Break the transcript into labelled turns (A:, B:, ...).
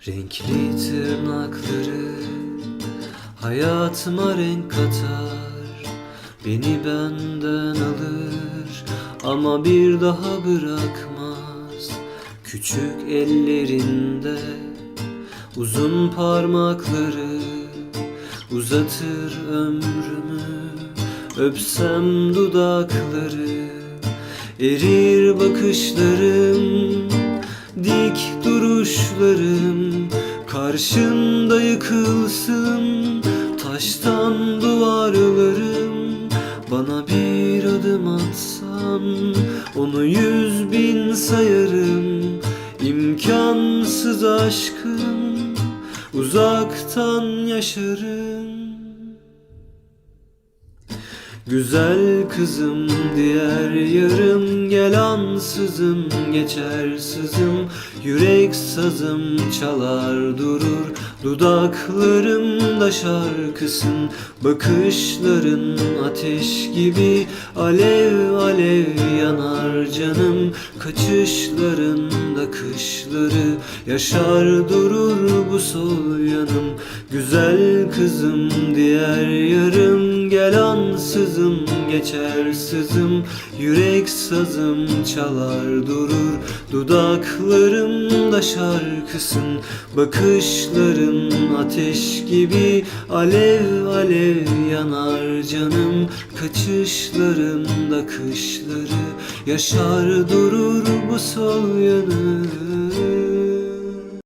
A: Renkli tırnakları Hayatıma renk katar. Beni benden alır Ama bir daha bırakmaz. Küçük ellerinde Uzun parmakları Uzatır ömrümü. Öpsem dudakları Erir bakışlarım Dik duruşlarım Karşında yıkılsın Taştan duvarlarım. Bana bir adım atsan Onu yüz bin sayarım. İmkansız aşkım Uzaktan yaşarım Güzel kızım diğer yarım Gel ansızın geçer sızım Yürek sazım çalar durur Dudaklarımda şarkısın. Bakışların ateş gibi Alev alev yanar canım. Kaçışlarında kışları Yaşar durur bu sol yanım. Güzel kızım diğer yarım Gel ansızın geçer sızım Yürek sazım çalar durur Dudaklarımda şarkısın. Bakışların ateş gibi Alev alev yanar canım. Kaçışlarında kışları Yaşar durur bu sol yanım